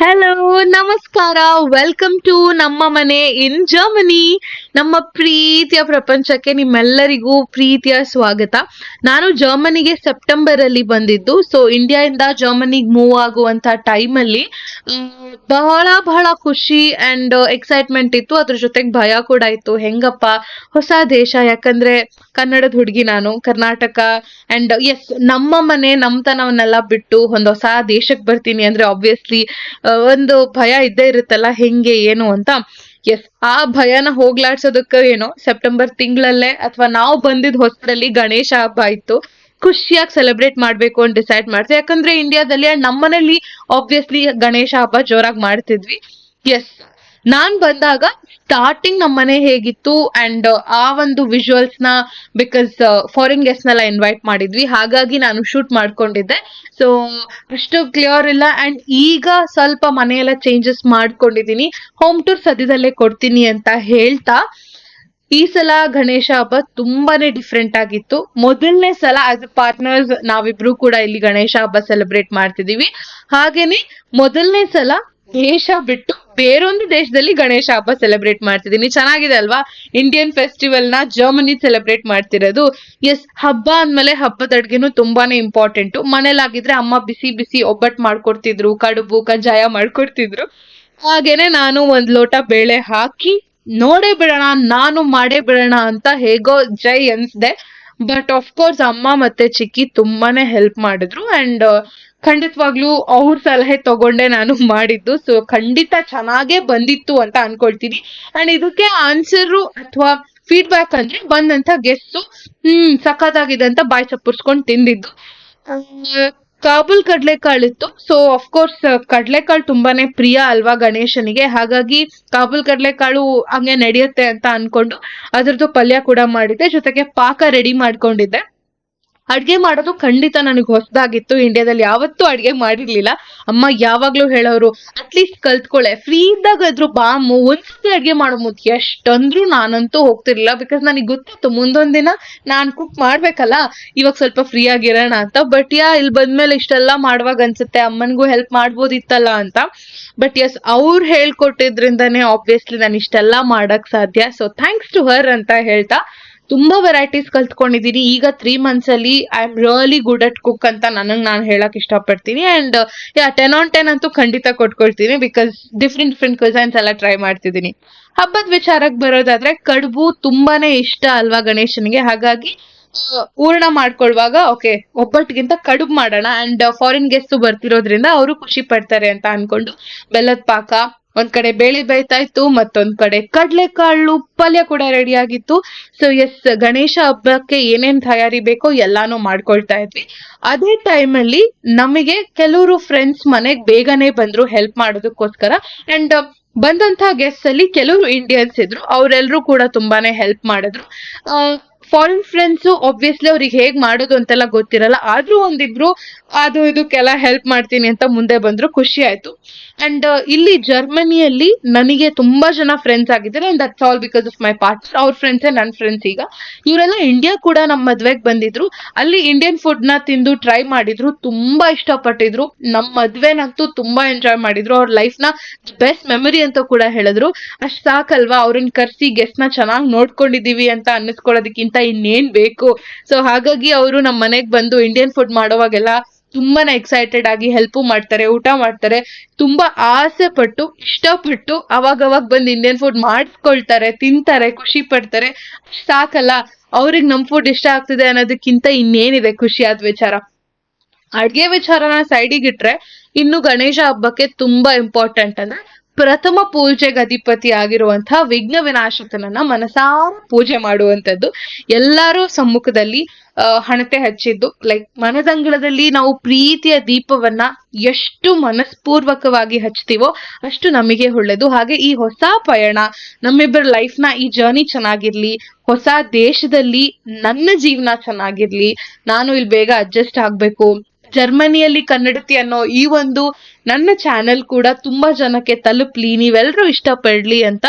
Hello ನಮಸ್ಕಾರ. Welcome to ನಮ್ಮ ಮನೆ ಇನ್ ಜರ್ಮನಿ ನಮ್ಮ ಪ್ರೀತಿಯ ಪ್ರಪಂಚಕ್ಕೆ ನಿಮ್ಮೆಲ್ಲರಿಗೂ ಪ್ರೀತಿಯ ಸ್ವಾಗತ. ನಾನು ಜರ್ಮನಿಗೆ ಸೆಪ್ಟೆಂಬರ್ ಅಲ್ಲಿ ಬಂದಿದ್ದು. ಸೊ ಇಂಡಿಯಾದಿಂದ ಜರ್ಮನಿಗೆ ಮೂವ್ ಆಗುವಂತ ಟೈಮ್ ಅಲ್ಲಿ ಬಹಳ ಬಹಳ ಖುಷಿ ಅಂಡ್ ಎಕ್ಸೈಟ್ಮೆಂಟ್ ಇತ್ತು. ಅದ್ರ ಜೊತೆಗೆ ಭಯ ಕೂಡ ಇತ್ತು. ಹೆಂಗಪ್ಪ, ಹೊಸ ದೇಶ. ಯಾಕಂದ್ರೆ ಕನ್ನಡದ ಹುಡುಗಿ ನಾನು, ಕರ್ನಾಟಕ ಅಂಡ್ ಎಸ್ ನಮ್ಮ ಮನೆ ನಮ್ಮತನವನ್ನೆಲ್ಲ ಬಿಟ್ಟು ಒಂದು ಹೊಸ ದೇಶಕ್ಕೆ ಬರ್ತೀನಿ ಅಂದ್ರೆ ಆಬ್ವಿಯಸ್ಲಿ ಒಂದು ಭಯ ಇದ್ದೇ ಇರುತ್ತಲ್ಲ, ಹೆಂಗೆ, ಏನು ಅಂತ. ಎಸ್ ಆ ಭಯನ ಹೋಗ್ಲಾಡ್ಸೋದಕ್ಕೆ ಏನೋ ಸೆಪ್ಟೆಂಬರ್ ತಿಂಗಳಲ್ಲೇ ಅಥವಾ ನಾವು ಬಂದಿದ್ದ ಹೊಸದಲ್ಲಿ ಗಣೇಶ ಹಬ್ಬ ಇತ್ತು. ಖುಷಿಯಾಗಿ ಸೆಲೆಬ್ರೇಟ್ ಮಾಡ್ಬೇಕು ಅಂತ ಡಿಸೈಡ್ ಮಾಡ್ತೀವಿ ಯಾಕಂದ್ರೆ ಇಂಡಿಯಾದಲ್ಲಿ ನಮ್ಮನೆಯಲ್ಲಿ ನಮ್ಮನೇಲಿ ಆಬ್ವಿಯಸ್ಲಿ ಗಣೇಶ ಹಬ್ಬ ಜೋರಾಗಿ ಮಾಡ್ತಿದ್ವಿ. ಎಸ್ ನಾನ್ ಬಂದಾಗ ಸ್ಟಾರ್ಟಿಂಗ್ ನಮ್ಮ ಮನೆ ಹೇಗಿತ್ತು ಅಂಡ್ ಆ ಒಂದು ವಿಜುವಲ್ಸ್ನ ಬಿಕಾಸ್ ಫಾರಿನ್ ಗೆಸ್ಟ್ ನೆಲ್ಲ ಇನ್ವೈಟ್ ಮಾಡಿದ್ವಿ. ಹಾಗಾಗಿ ನಾನು ಶೂಟ್ ಮಾಡ್ಕೊಂಡಿದ್ದೆ. ಸೊ ಅಷ್ಟು ಕ್ಲಿಯರ್ ಇಲ್ಲ ಅಂಡ್ ಈಗ ಸ್ವಲ್ಪ ಮನೆಯೆಲ್ಲ ಚೇಂಜಸ್ ಮಾಡ್ಕೊಂಡಿದೀನಿ ಹೋಮ್ ಟೂರ್ ಸದ್ಯದಲ್ಲೇ ಕೊಡ್ತೀನಿ ಅಂತ ಹೇಳ್ತಾ, ಈ ಸಲ ಗಣೇಶ ಹಬ್ಬ ತುಂಬಾನೇ ಡಿಫ್ರೆಂಟ್ ಆಗಿತ್ತು. ಮೊದಲನೇ ಸಲ ಆಸ್ ಅ ಪಾರ್ಟ್ನರ್ಸ್ ನಾವಿಬ್ರು ಕೂಡ ಇಲ್ಲಿ ಗಣೇಶ ಹಬ್ಬ ಸೆಲೆಬ್ರೇಟ್ ಮಾಡ್ತಿದೀವಿ ಹಾಗೇನೆ ಮೊದಲನೇ ಸಲ ದೇಶ ಬಿಟ್ಟು ಬೇರೊಂದು ದೇಶದಲ್ಲಿ ಗಣೇಶ ಹಬ್ಬ ಸೆಲೆಬ್ರೇಟ್ ಮಾಡ್ತಿದೀನಿ ಚೆನ್ನಾಗಿದೆ ಅಲ್ವಾ? ಇಂಡಿಯನ್ ಫೆಸ್ಟಿವಲ್ನ ಜರ್ಮನಿ ಸೆಲೆಬ್ರೇಟ್ ಮಾಡ್ತಿರೋದು. ಎಸ್ ಹಬ್ಬ ಅಂದ್ಮೇಲೆ ಹಬ್ಬದ ಅಡ್ಗೆನು ತುಂಬಾನೇ ಇಂಪಾರ್ಟೆಂಟ್ ಮನೇಲಾಗಿದ್ರೆ ಅಮ್ಮ ಬಿಸಿ ಬಿಸಿ ಒಬ್ಬಟ್ಟು ಮಾಡ್ಕೊಡ್ತಿದ್ರು, ಕಡುಬು, ಕಜ್ಜಾಯ ಮಾಡ್ಕೊಡ್ತಿದ್ರು. ಹಾಗೇನೆ ನಾನು ಒಂದ್ ಲೋಟ ಬೇಳೆ ಹಾಕಿ, ನೋಡೇ ಬಿಡೋಣ, ನಾನು ಮಾಡೇ ಬಿಡೋಣ ಅಂತ ಹೇಗೋ ಜೈ ಅನ್ಸ್ದೆ. ಬಟ್ ಆಫ್ ಕೋರ್ಸ್ ಅಮ್ಮ ಮತ್ತೆ ಚಿಕ್ಕಿ ತುಂಬಾನೇ ಹೆಲ್ಪ್ ಮಾಡಿದ್ರು. ಅಂಡ್ ಖಂಡಿತವಾಗ್ಲೂ ಅವ್ರ ಸಲಹೆ ತಗೊಂಡೆ ನಾನು ಮಾಡಿದ್ದು. ಸೊ ಖಂಡಿತ ಚೆನ್ನಾಗೇ ಬಂದಿತ್ತು ಅಂತ ಅನ್ಕೊಳ್ತೀನಿ. ಅಂಡ್ ಇದಕ್ಕೆ ಆನ್ಸರು ಅಥವಾ ಫೀಡ್ಬ್ಯಾಕ್ ಅಂದ್ರೆ ಬಂದಂತ ಗೆಸ್ಟು ಹ್ಮ್, ಸಖತ್ತಾಗಿದೆ ಅಂತ ಬಾಯ್ ಚಪ್ಪರ್ಸ್ಕೊಂಡು ತಿಂದಿದ್ದು. ಕಾಬುಲ್ ಕಾಬೂಲ್ ಕಡ್ಲೆಕಾಳು ಇತ್ತು. ಸೊ ಕೋರ್ಸ್ ಕಡ್ಲೆಕಾಳು ತುಂಬಾನೇ ಪ್ರಿಯ ಅಲ್ವಾ ಗಣೇಶನಿಗೆ. ಹಾಗಾಗಿ ಕಾಬೂಲ್ ಕಡ್ಲೆಕಾಳು ಹಂಗೆ ನಡೆಯುತ್ತೆ ಅಂತ ಅನ್ಕೊಂಡು ಅದ್ರದ್ದು ಪಲ್ಯ ಕೂಡ ಮಾಡಿದ್ದೆ. ಜೊತೆಗೆ ಪಾಕ ರೆಡಿ ಮಾಡ್ಕೊಂಡಿದ್ದೆ. ಅಡ್ಗೆ ಮಾಡೋದು ಖಂಡಿತ ನನಗೆ ಹೊಸದಾಗಿತ್ತು. ಇಂಡಿಯಾದಲ್ಲಿ ಯಾವತ್ತೂ ಅಡ್ಗೆ ಮಾಡಿರ್ಲಿಲ್ಲ. ಅಮ್ಮ ಯಾವಾಗ್ಲೂ ಹೇಳೋರು ಅಟ್ಲೀಸ್ಟ್ ಕಲ್ತ್ಕೊಳ್ಳೆ ಫ್ರೀ ಇದ್ದಾಗ ಬಾಮು ಒಂದ್ಸತಿ ಅಡ್ಗೆ ಮಾಡೋ ಮುದ್ ಎಷ್ಟಂದ್ರೂ ನಾನಂತೂ ಹೋಗ್ತಿರ್ಲಿಲ್ಲ ಬಿಕಾಸ್ ನನಗೆ ಗೊತ್ತಿತ್ತು, ಮುಂದೊಂದ್ ದಿನ ನಾನ್ ಕುಕ್ ಮಾಡ್ಬೇಕಲ್ಲ, ಇವಾಗ ಸ್ವಲ್ಪ ಫ್ರೀ ಆಗಿರೋಣ ಅಂತ. ಬಟ್ ಯಾ ಇಲ್ಲಿ ಬಂದ್ಮೇಲೆ ಇಷ್ಟೆಲ್ಲ ಮಾಡುವಾಗ ಅನ್ಸುತ್ತೆ, ಅಮ್ಮನಿಗೂ ಹೆಲ್ಪ್ ಮಾಡ್ಬೋದಿತ್ತಲ್ಲ ಅಂತ. ಬಟ್ ಎಸ್ ಅವ್ರು ಹೇಳ್ಕೊಟ್ಟಿದ್ರಿಂದಾನೇ ಆಬ್ವಿಯಸ್ಲಿ ನಾನು ಇಷ್ಟೆಲ್ಲ ಮಾಡಕ್ ಸಾಧ್ಯ. ಸೊ ಥ್ಯಾಂಕ್ಸ್ ಟು ಹರ್ ಅಂತ ಹೇಳ್ತಾ ತುಂಬಾ ವೆರೈಟೀಸ್ ಕಲ್ತ್ಕೊಂಡಿದೀನಿ. ಈಗ ತ್ರೀ ಮಂತ್ಸ್ ಅಲ್ಲಿ I am really good at cook ಅಂತ ನನಗೆ ನಾನು ಹೇಳಕ್ ಇಷ್ಟಪಡ್ತೀನಿ. And yeah ten on ten ಅಂತೂ ಖಂಡಿತ ಕೊಟ್ಕೊಳ್ತೀನಿ ಬಿಕಾಸ್ ಡಿಫ್ರೆಂಟ್ ಡಿಫ್ರೆಂಟ್ ಕ್ವಿಸೈನ್ಸ್ ಎಲ್ಲ ಟ್ರೈ ಮಾಡ್ತಿದ್ದೀನಿ ಹಬ್ಬದ ವಿಚಾರಕ್ಕೆ ಬರೋದಾದ್ರೆ ಕಡುಬು ತುಂಬಾನೇ ಇಷ್ಟ ಅಲ್ವಾ ಗಣೇಶನಿಗೆ? ಹಾಗಾಗಿ ಪೂರ್ಣ ಮಾಡ್ಕೊಳ್ವಾಗ ಓಕೆ ಒಬ್ಬಟ್ಟಿಗಿಂತ ಕಡುಬು ಮಾಡೋಣ. ಅಂಡ್ ಫಾರಿನ್ ಗೆಸ್ಟ್ ಬರ್ತಿರೋದ್ರಿಂದ ಅವರು ಖುಷಿ ಪಡ್ತಾರೆ ಅಂತ ಅನ್ಕೊಂಡು, ಬೆಲ್ಲದ ಪಾಕ ಒಂದ್ ಕಡೆ ಬೇಳೆ ಬೇಯ್ತಾ ಇತ್ತು ಮತ್ತೊಂದ್ ಕಡೆ ಕಡ್ಲೆಕಾಳು ಪಲ್ಯ ಕೂಡ ರೆಡಿ ಆಗಿತ್ತು. ಸೊ ಎಸ್ ಗಣೇಶ ಹಬ್ಬಕ್ಕೆ ಏನೇನ್ ತಯಾರಿ ಬೇಕೋ ಎಲ್ಲಾನು ಮಾಡ್ಕೊಳ್ತಾ ಇದ್ವಿ. ಅದೇ ಟೈಮ್ ಅಲ್ಲಿ ನಮಗೆ ಕೆಲವರು ಫ್ರೆಂಡ್ಸ್ ಮನೆಗ್ ಬೇಗನೆ ಬಂದ್ರು ಹೆಲ್ಪ್ ಮಾಡೋದಕ್ಕೋಸ್ಕರ. ಅಂಡ್ ಬಂದಂತ ಗೆಸ್ಟ್ ಅಲ್ಲಿ ಕೆಲವರು ಇಂಡಿಯನ್ಸ್ ಇದ್ರು. ಅವರೆಲ್ಲರೂ ಕೂಡ ತುಂಬಾನೇ ಹೆಲ್ಪ್ ಮಾಡಿದ್ರು. ಫಾರಿನ್ ಫ್ರೆಂಡ್ಸ್ ಒಬ್ವಿಯಸ್ಲಿ ಅವ್ರಿಗೆ ಹೇಗ್ ಮಾಡೋದು ಅಂತೆಲ್ಲ ಗೊತ್ತಿರಲ್ಲ. ಆದ್ರೂ ಒಂದಿಬ್ರು, ಅದು ಇದಕ್ಕೆಲ್ಲ ಹೆಲ್ಪ್ ಮಾಡ್ತೀನಿ ಅಂತ ಮುಂದೆ ಬಂದ್ರು. ಖುಷಿ ಆಯ್ತು. ಅಂಡ್ ಇಲ್ಲಿ ಜರ್ಮನಿಯಲ್ಲಿ ನನಗೆ ತುಂಬಾ ಜನ ಫ್ರೆಂಡ್ಸ್ ಆಗಿದ್ದಾರೆ. And that's all because of my partner ಅವ್ರ ಫ್ರೆಂಡ್ಸೇ ನನ್ನ ಫ್ರೆಂಡ್ಸ್ ಈಗ. ಇವರೆಲ್ಲ ಇಂಡಿಯಾ ಕೂಡ ನಮ್ಮ ಮದ್ವೆಗ್ ಬಂದಿದ್ರು. ಅಲ್ಲಿ ಇಂಡಿಯನ್ ಫುಡ್ನ ತಿಂದು ಟ್ರೈ ಮಾಡಿದ್ರು. ತುಂಬಾ ಇಷ್ಟಪಟ್ಟಿದ್ರು. ನಮ್ಮ ಮದ್ವೆನಂತೂ ತುಂಬಾ ಎಂಜಾಯ್ ಮಾಡಿದ್ರು. ಅವ್ರ ಲೈಫ್ನ ಬೆಸ್ಟ್ ಮೆಮೊರಿ ಅಂತ ಕೂಡ ಹೇಳಿದ್ರು. ಅಷ್ಟ್ ಸಾಕಲ್ವಾ? ಅವ್ರನ್ನ ಕರ್ಸಿ ಗೆಸ್ಟ್ನ ಚೆನ್ನಾಗಿ ನೋಡ್ಕೊಂಡಿದೀವಿ ಅಂತ ಅನ್ನಿಸ್ಕೊಳ್ಳೋದಕ್ಕಿಂತ ಇನ್ನೇನ್ ಬೇಕು? ಸೊ ಹಾಗಾಗಿ ಅವರು ನಮ್ಮ ಮನೆಗ್ ಬಂದು ಇಂಡಿಯನ್ ಫುಡ್ ಮಾಡೋವಾಗೆಲ್ಲ ತುಂಬಾನೇ ಎಕ್ಸೈಟೆಡ್ ಆಗಿ ಹೆಲ್ಪ್ ಮಾಡ್ತಾರೆ, ಊಟ ಮಾಡ್ತಾರೆ. ತುಂಬಾ ಆಸೆ ಪಟ್ಟು, ಇಷ್ಟಪಟ್ಟು ಅವಾಗ ಅವಾಗ ಬಂದು ಇಂಡಿಯನ್ ಫುಡ್ ಮಾಡಿಸ್ಕೊಳ್ತಾರೆ ತಿಂತಾರೆ, ಖುಷಿ ಪಡ್ತಾರೆ. ಸಾಕಲ್ಲ, ಅವ್ರಿಗೆ ನಮ್ ಫುಡ್ ಇಷ್ಟ ಆಗ್ತಿದೆ ಅನ್ನೋದಕ್ಕಿಂತ ಇನ್ನೇನಿದೆ ಖುಷಿಯಾದ ವಿಚಾರ. ಅಡ್ಗೆ ವಿಚಾರನ ಸೈಡಿಗಿಟ್ರೆ ಇನ್ನು ಗಣೇಶ ಹಬ್ಬಕ್ಕೆ ತುಂಬಾ ಇಂಪಾರ್ಟೆಂಟ್ ಅಂದ್ರೆ ಪ್ರಥಮ ಪೂಜೆಗೆ ಅಧಿಪತಿ ಆಗಿರುವಂತಹ ವಿಘ್ನ ವಿನಾಶಕನನ್ನ ಮನಸಾರ ಪೂಜೆ ಮಾಡುವಂತದ್ದು ಎಲ್ಲರೂ ಸಮ್ಮುಖದಲ್ಲಿ ಹಣತೆ ಹಚ್ಚಿದ್ದು. ಲೈಕ್ ಮನದಂಗಳದಲ್ಲಿ ನಾವು ಪ್ರೀತಿಯ ದೀಪವನ್ನ ಎಷ್ಟು ಮನಸ್ಪೂರ್ವಕವಾಗಿ ಹಚ್ತೀವೋ ಅಷ್ಟು ನಮಗೆ ಒಳ್ಳೇದು ಹಾಗೆ ಈ ಹೊಸ ಪಯಣ, ನಮ್ಮಿಬ್ಬರ ನ ಈ ಜರ್ನಿ ಚೆನ್ನಾಗಿರ್ಲಿ, ಹೊಸ ದೇಶದಲ್ಲಿ ನನ್ನ ಜೀವನ ಚೆನ್ನಾಗಿರ್ಲಿ, ನಾನು ಇಲ್ಲಿ ಬೇಗ ಅಡ್ಜಸ್ಟ್ ಆಗ್ಬೇಕು ಜರ್ಮನಿಯಲ್ಲಿ ಕನ್ನಡತಿ ಅನ್ನೋ ಈ ಒಂದು ನನ್ನ ಚಾನೆಲ್ ಕೂಡ ತುಂಬಾ ಜನಕ್ಕೆ ತಲುಪ್ಲಿ ನೀವೆಲ್ಲರೂ ಇಷ್ಟಪಡ್ಲಿ ಅಂತ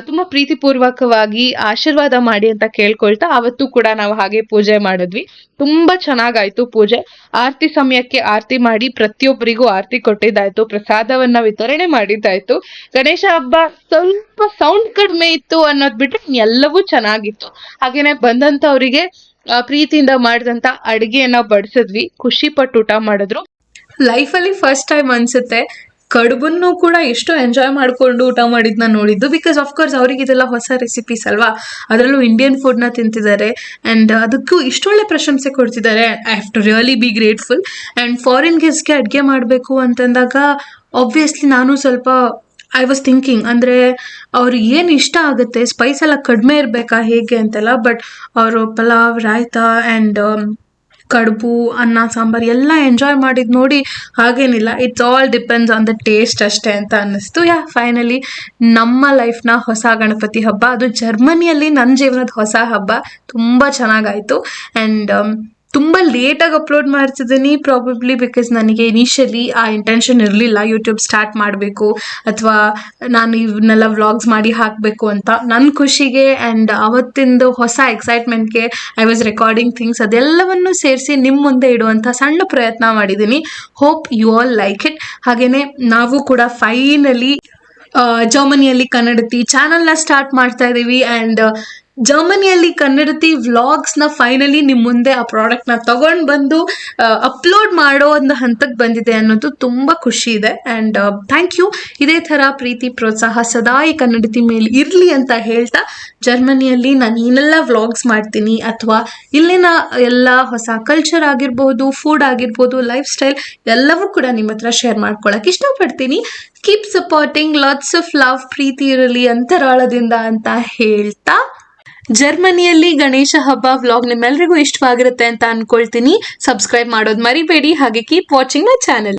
ತುಂಬಾ ಪ್ರೀತಿಪೂರ್ವಕವಾಗಿ ಆಶೀರ್ವಾದ ಮಾಡಿ ಅಂತ ಕೇಳ್ಕೊಳ್ತಾ ಅವತ್ತು ಕೂಡ ನಾವು ಹಾಗೆ ಪೂಜೆ ಮಾಡಿದ್ವಿ. ತುಂಬಾ ಚೆನ್ನಾಗಾಯ್ತು ಪೂಜೆ. ಆರತಿ ಸಮಯಕ್ಕೆ ಆರತಿ ಮಾಡಿ ಪ್ರತಿಯೊಬ್ಬರಿಗೂ ಆರತಿ ಕೊಟ್ಟಿದ್ದಾಯ್ತು, ಪ್ರಸಾದವನ್ನ ವಿತರಣೆ ಮಾಡಿದ್ದಾಯ್ತು. ಗಣೇಶ ಹಬ್ಬ ಸ್ವಲ್ಪ ಸೌಂಡ್ ಕಡಿಮೆ ಇತ್ತು ಅನ್ನೋದ್ ಬಿಟ್ರೆ ಎಲ್ಲವೂ ಚೆನ್ನಾಗಿತ್ತು. ಹಾಗೇನೆ ಬಂದಂತವರಿಗೆ ಪ್ರೀತಿಯಿಂದ ಮಾಡಿದಂತ ಅಡಿಗೆಯನ್ನ ಬಡಿಸಿದ್ವಿ. ಖುಷಿ ಪಟ್ಟು ಊಟ ಮಾಡಿದ್ರು. ಲೈಫಲ್ಲಿ ಫಸ್ಟ್ ಟೈಮ್ ಅನ್ಸುತ್ತೆ. ಕಡುಬನ್ನು ಕೂಡ ಎಷ್ಟು ಎಂಜಾಯ್ ಮಾಡ್ಕೊಂಡು ಊಟ ಮಾಡಿದ್ನ ನೋಡಿದ್ದು. ಬಿಕಾಸ್ ಕೋರ್ಸ್ ಅವ್ರಿಗೆ ಇದೆಲ್ಲ ಹೊಸ ರೆಸಿಪೀಸ್ ಅಲ್ವಾ? ಅದರಲ್ಲೂ ಇಂಡಿಯನ್ ಫುಡ್ನ ತಿಂತಿದ್ದಾರೆ. ಆ್ಯಂಡ್ ಅದಕ್ಕೂ ಇಷ್ಟೊಳ್ಳೆ ಪ್ರಶಂಸೆ ಕೊಡ್ತಿದ್ದಾರೆ. I have to really be grateful and foreign ಗೆಸ್ಟ್ಗೆ ಅಡುಗೆ ಮಾಡಬೇಕು ಅಂತಂದಾಗ ಆಬ್ವಿಯಸ್ಲಿ ನಾನು ಸ್ವಲ್ಪ ಐ ವಾಸ್ ಥಿಂಕಿಂಗ್ ಅಂದರೆ ಅವ್ರಿಗೆ ಏನು ಇಷ್ಟ ಆಗುತ್ತೆ? ಸ್ಪೈಸ್ ಎಲ್ಲ ಕಡಿಮೆ ಇರಬೇಕಾ ಹೇಗೆ ಅಂತೆಲ್ಲ ಬಟ್ ಅವರು ಪಲಾವ್, ರಾಯ್ತಾ ಆ್ಯಂಡ್ ಕಡುಬು, ಅನ್ನ, ಸಾಂಬಾರು ಎಲ್ಲ ಎಂಜಾಯ್ ಮಾಡಿದ್ ನೋಡಿ ಹಾಗೇನಿಲ್ಲ. It's all depends on the taste ಅಷ್ಟೇ ಅಂತ ಅನ್ನಿಸ್ತು. ಯಾ ಫೈನಲಿ ನಮ್ಮ ಲೈಫ್ನ ಹೊಸ ಗಣಪತಿ ಹಬ್ಬ. ಅದು ಜರ್ಮನಿಯಲ್ಲಿ ನನ್ನ ಜೀವನದ ಹೊಸ ಹಬ್ಬ. ತುಂಬ ಚೆನ್ನಾಗಾಯಿತು. ಆ್ಯಂಡ್ ತುಂಬ ಲೇಟಾಗಿ ಅಪ್ಲೋಡ್ ಮಾಡ್ತಿದ್ದೀನಿ ಪ್ರಾಬಬ್ಲಿ ಬಿಕಾಸ್ ನನಗೆ ಇನಿಷಿಯಲಿ ಆ ಇಂಟೆನ್ಷನ್ ಇರಲಿಲ್ಲ ಯೂಟ್ಯೂಬ್ ಸ್ಟಾರ್ಟ್ ಮಾಡಬೇಕು, ಅಥವಾ ನಾನು ಇವನ್ನೆಲ್ಲ ವ್ಲಾಗ್ಸ್ ಮಾಡಿ ಹಾಕಬೇಕು ಅಂತ. ನನ್ನ ಖುಷಿಗೆ ಆ್ಯಂಡ್ ಅವತ್ತಿಂದು ಹೊಸ ಎಕ್ಸೈಟ್ಮೆಂಟ್ಗೆ ಐ ವಾಸ್ ರೆಕಾರ್ಡಿಂಗ್ ಥಿಂಗ್ಸ್ ಅದೆಲ್ಲವನ್ನು ಸೇರಿಸಿ ನಿಮ್ಮ ಮುಂದೆ ಇಡುವಂಥ ಸಣ್ಣ ಪ್ರಯತ್ನ ಮಾಡಿದ್ದೀನಿ. Hope you all like it ಹಾಗೆಯೇ ನಾವು ಕೂಡ ಫೈನಲಿ ಜರ್ಮನಿಯಲ್ಲಿ ಕನ್ನಡತಿ ಚಾನಲ್ನ ಸ್ಟಾರ್ಟ್ ಮಾಡ್ತಾ ಇದ್ದೀವಿ ಆ್ಯಂಡ್ ಜರ್ಮನಿಯಲ್ಲಿ ಕನ್ನಡತಿ ವ್ಲಾಗ್ಸ್ನ ಫೈನಲಿ ನಿಮ್ಮ ಮುಂದೆ ಆ ಪ್ರಾಡಕ್ಟ್ನ ತಗೊಂಡು ಬಂದು ಅಪ್ಲೋಡ್ ಮಾಡೋ ಒಂದು ಹಂತಕ್ಕೆ ಬಂದಿದೆ ಅನ್ನೋದು ತುಂಬ ಖುಷಿ ಇದೆ. ಆ್ಯಂಡ್ ಥ್ಯಾಂಕ್ ಯು ಇದೇ ಥರ ಪ್ರೀತಿ, ಪ್ರೋತ್ಸಾಹ ಸದಾ ಈ ಕನ್ನಡತಿ ಮೇಲೆ ಇರಲಿ ಅಂತ ಹೇಳ್ತಾ ಜರ್ಮನಿಯಲ್ಲಿ ನಾನು ಏನೆಲ್ಲ ವ್ಲಾಗ್ಸ್ ಮಾಡ್ತೀನಿ. ಅಥವಾ ಇಲ್ಲಿನ ಎಲ್ಲ ಹೊಸ ಕಲ್ಚರ್ ಆಗಿರ್ಬೋದು ಫುಡ್ ಆಗಿರ್ಬೋದು ಲೈಫ್ ಸ್ಟೈಲ್ ಎಲ್ಲವೂ ಕೂಡ ನಿಮ್ಮ ಹತ್ರ ಶೇರ್ ಮಾಡ್ಕೊಳಕ್ಕೆ ಇಷ್ಟಪಡ್ತೀನಿ. Keep supporting lots of love ಪ್ರೀತಿ ಇರಲಿ ಅಂತರಾಳದಿಂದ ಅಂತ ಹೇಳ್ತಾ ಜರ್ಮನಿಯಲ್ಲಿ ಗಣೇಶ ಹಬ್ಬ ವ್ಲಾಗ್ ನಿಮ್ಮೆಲ್ರಿಗೂ ಇಷ್ಟವಾಗಿರುತ್ತೆ ಅಂತ ಅನ್ಕೊಳ್ತೀನಿ. ಸಬ್ಸ್ಕ್ರೈಬ್ ಮಾಡೋದು ಮರಿಬೇಡಿ. ಹಾಗೆ ಕೀಪ್ ವಾಚಿಂಗ್ ಮೈ ಚಾನೆಲ್